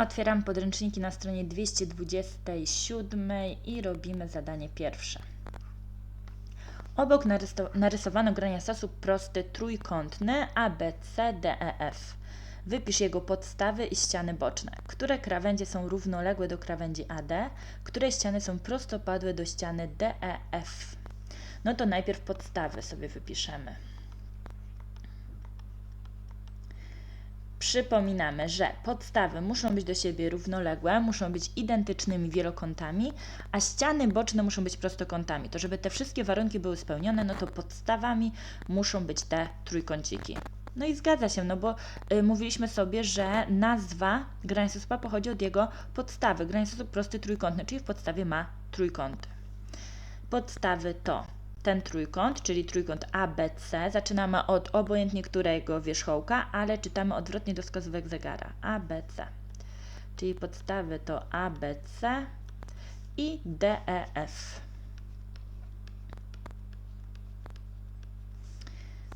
Otwieram podręczniki na stronie 227 i robimy zadanie pierwsze. Obok narysowano grania sposób prosty trójkątny ABC DEF. Wypisz jego podstawy i ściany boczne. Które krawędzie są równoległe do krawędzi AD? Które ściany są prostopadłe do ściany DEF? No to najpierw podstawy sobie wypiszemy. Przypominamy, że podstawy muszą być do siebie równoległe, muszą być identycznymi wielokątami, a ściany boczne muszą być prostokątami. To żeby te wszystkie warunki były spełnione, no to podstawami muszą być te trójkąciki. No i zgadza się, no bo y, mówiliśmy sobie, że nazwa granicosłupa pochodzi od jego podstawy. Granicosłup prosty trójkątny, czyli w podstawie ma trójkąty. Podstawy to ten trójkąt, czyli trójkąt ABC. Zaczynamy od obojętnie którego wierzchołka, ale czytamy odwrotnie do wskazówek zegara. ABC. Czyli podstawy to ABC i DEF.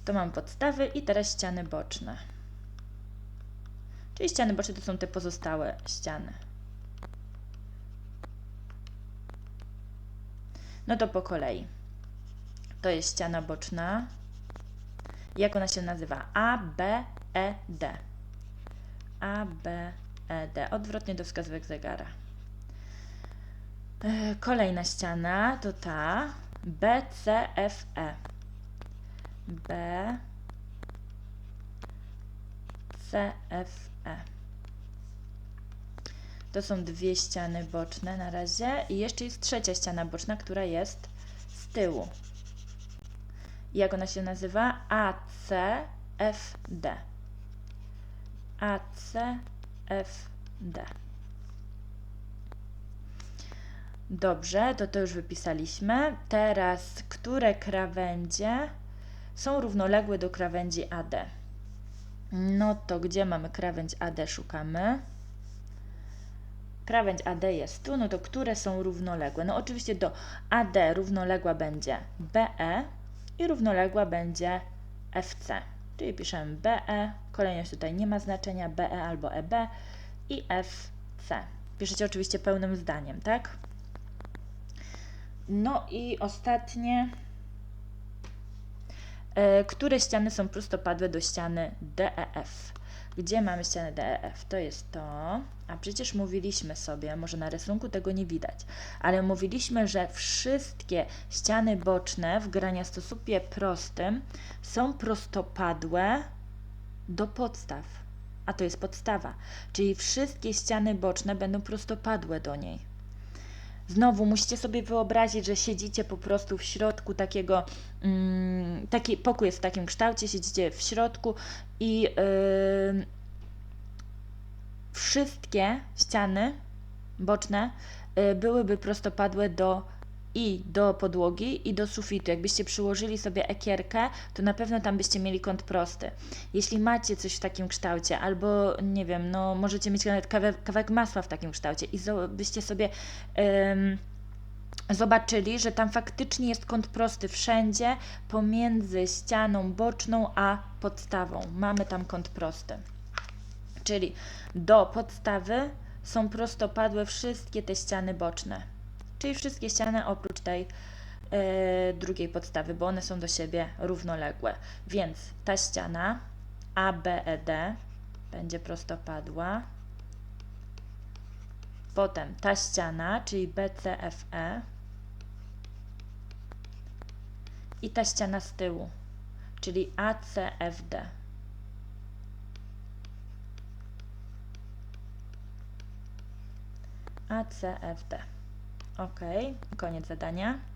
To mam podstawy i teraz ściany boczne. Czyli ściany boczne to są te pozostałe ściany. No to po kolei. To jest ściana boczna. Jak ona się nazywa? A, B, E, D. A, B, E, D. Odwrotnie do wskazówek zegara. E, Kolejna ściana to ta B, C, F, E. B, C, F, E. To są dwie ściany boczne na razie i jeszcze jest trzecia ściana boczna, która jest z tyłu. Jak ona się nazywa? ACFD. ACFD. Dobrze, to to już wypisaliśmy. Teraz, które krawędzie są równoległe do krawędzi AD? No to gdzie mamy krawędź AD? Szukamy. Krawędź AD jest tu, no to które są równoległe? No oczywiście do AD równoległa będzie BE i równoległa będzie FC. Czyli piszemy BE, kolejność tutaj nie ma znaczenia, BE albo EB i FC. Piszecie oczywiście pełnym zdaniem, tak? No i ostatnie. E, które ściany są prostopadłe do ściany DEF? Gdzie mamy ścianę DEF? To jest to. A przecież mówiliśmy sobie, może na rysunku tego nie widać, ale mówiliśmy, że wszystkie ściany boczne w graniastosłupie prostym są prostopadłe do podstaw. A to jest podstawa. Czyli wszystkie ściany boczne będą prostopadłe do niej. Znowu musicie sobie wyobrazić, że siedzicie po prostu w środku takiego, mm, taki pokój jest w takim kształcie, siedzicie w środku i wszystkie ściany boczne y, byłyby prostopadłe do i do podłogi i do sufitu. Jakbyście przyłożyli sobie ekierkę, to na pewno tam byście mieli kąt prosty. Jeśli macie coś w takim kształcie, albo nie wiem, no możecie mieć nawet kawałek, kawałek masła w takim kształcie i byście sobie ym, zobaczyli, że tam faktycznie jest kąt prosty wszędzie pomiędzy ścianą boczną a podstawą. Mamy tam kąt prosty. Czyli do podstawy są prostopadłe wszystkie te ściany boczne. Czyli wszystkie ściany oprócz tej e, drugiej podstawy, bo one są do siebie równoległe. Więc ta ściana ABED będzie prostopadła. Potem ta ściana, czyli BCFE. I ta ściana z tyłu, czyli ACFD. ACFD. Ok, koniec zadania.